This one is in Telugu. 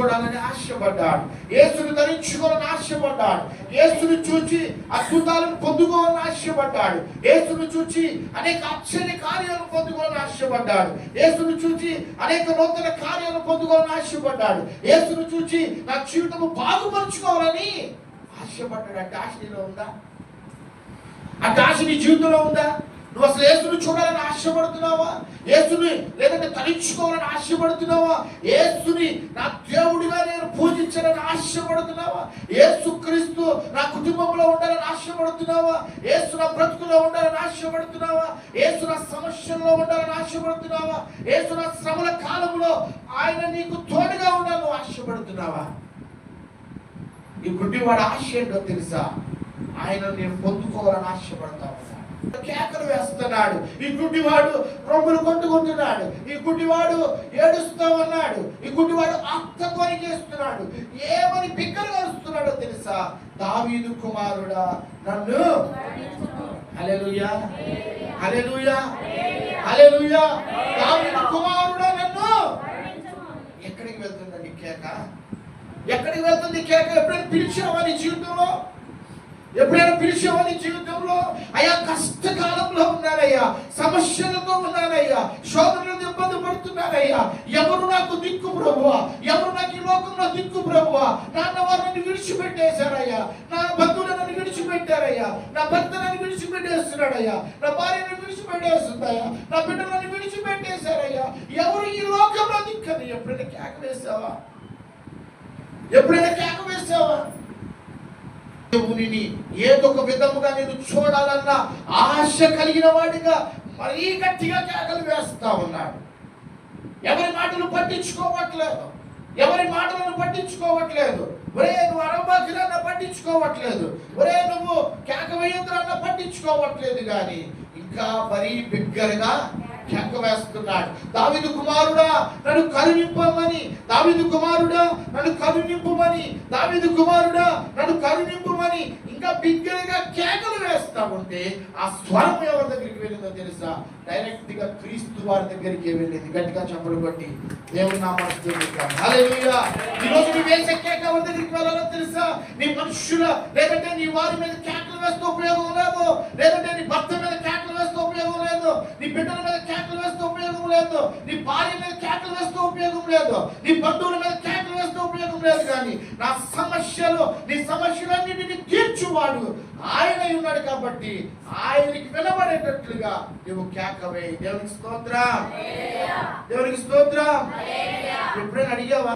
చూడాలని ఆశపడ్డాడు. యేసుని ధరించుకోవాలని ఆశపడ్డాడు. యేసుని చూచి అద్భుతాలను పొందుకోవాలని ఆశపడ్డాడు. యేసుని చూచి అనేక ఆశ్చర్య కార్యాలను పొందుకోవాలని ఆశపడ్డాడు. యేసుని చూచి అనేక నూతన కార్యాలను పొందుకోవాలని ఆశపడ్డాడు. యేసుని చూచి నా జీవితము బాగుపరుచుకోవాలని ఆశపడ్డాడు. అంటే ఆశ నీలో ఉందా? అంటే ఆశ నీ జీవితంలో ఉందా? నువ్వు అసలు యేసుని చూడాలని ఆశపడుతున్నావా? యేసుని లేదంటే తరించుకోవాలని ఆశపడుతున్నావా? యేసుని నా దేవుడిగా నేను పూజించాలని ఆశపడుతున్నావా? ఏసు క్రీస్తు నా కుటుంబంలో ఉండాలని ఆశపడుతున్నావా? యేసు నా బ్రతుకులో ఉండాలని ఆశపడుతున్నావా? యేసు నా సమస్యల్లో ఉండాలని ఆశపడుతున్నావా? యేసు నా శ్రమల కాలంలో ఆయన నీకు తోడుగా ఉండాలని ఆశపడుతున్నావా? ఈ గుడ్డివాడు ఆశ ఏంటో తెలుసా? ఆయన నేను పొందుకోవాలని ఆశపడతా కేకలు వేస్తున్నాడు. ఈ గుడ్డివాడు రొమ్ములు కొట్టుకుంటున్నాడు. ఈ గుడ్డివాడు ఏడుస్తూ ఉన్నాడు. ఈ గుడ్డివాడు అక్కత్వని కొనికేస్తున్నాడు ఏమని పిక్కలు కలుస్తున్నాడో తెలుసా? దావీదు కుమారుడా నన్ను. హల్లెలూయా. హల్లెలూయా. హల్లెలూయా. దావీదు కుమారుడా నన్ను. ఎక్కడికి వెళ్తుందండి కేక? ఎక్కడికి వెళ్తుంది కేక? ఎప్పుడైనా పిలిచావా నీ జీవితంలో? ఎప్పుడైనా పిలిచావా నీ జీవితంలో? అయా కష్టకాలంలో ఉన్నానయ్యా సమస్యలతో ఉన్నానయ్యా శోధనలు ఇబ్బంది పడుతున్నానయ్యా. ఎవరు నాకు దిక్కు ప్రభువా? ఎవరు నాకు ఈ లోకంలో దిక్కు ప్రభువా? నాన్న వారు నన్ను విడిచిపెట్టేశారయ్యా. నా బంధువులు నన్ను విడిచిపెట్టారయ్యా. నా భర్త నన్ను విడిచిపెట్టేస్తున్నాడయ్యా. నా భార్య నన్ను విడిచిపెట్టేస్తుందయ్యా. నా బిడ్డలు నన్ను విడిచిపెట్టేశారయ్యా. ఎవరు ఈ లోకంలో దిక్కని? ఎప్పుడైనా కేక వేసావా? ఎప్పుడైనా కేక దేవుని ఏదో ఒక విధముగా నేను చూడాలన్న ఆశ కలిగిన వాడిగా మరీ గట్టిగా కేకలు వేస్తా ఉన్నాడు. ఎవరి మాటలు పట్టించుకోవట్లేదు. ఎవరి మాటలను పట్టించుకోవట్లేదు. ఒరే నువ్వు అరబాకిరన్న పట్టించుకోవట్లేదు. ఒరే నువ్వు కేక పట్టించుకోవట్లేదు కానీ ఇంకా మరీ బిగ్గరగా కేక వేస్తున్నాడు దావిదు కుమారుడా నన్ను కరుణింపమని. దావిదు కుమారుడా నన్ను కరుణింపమని. దావిదు కుమారుడా నన్ను కరుణింపమని. ఇంకా బిగ్గరగా కేకలు వేస్తా ఉంటే ఆ స్వరం ఎవరి దగ్గరికి వెళ్ళిందో తెలుసా? డైరెక్ట్గా క్రీస్తు వారి దగ్గరికి వెళ్ళింది. గట్టిగా చెప్పలు బట్టి దేవుని నామాలు హల్లెలూయా ఈ నువ్వు వేసే కేక ఎవరి దగ్గరికి వెళ్ళాలో తెలుసా? నీ మనుషుల లేదంటే నీ వారి మీద కేకలు వేస్తే ఉపయోగం లేదు. లేదంటే నీ భర్త మీద కేకలు వేస్తే ఉపయోగం లేదు. నీ బిడ్డల మీద లేదు. నీ భార్య మీద కేకలు వేస్తే ఉపయోగం లేదు. నీ బంధువుల మీద కేకలు వేస్తే ఉపయోగం లేదు కానీ నా సమస్యలు నీ సమస్యలన్నిటిని తీర్చువాడు ఆయన ఉన్నాడు కాబట్టి ఆయనకి వినబడేటట్లుగా నువ్వు కేకవే దేవునికి స్తోత్రం. దేవునికి స్తోత్రం. ఎప్పుడైనా అడిగావా?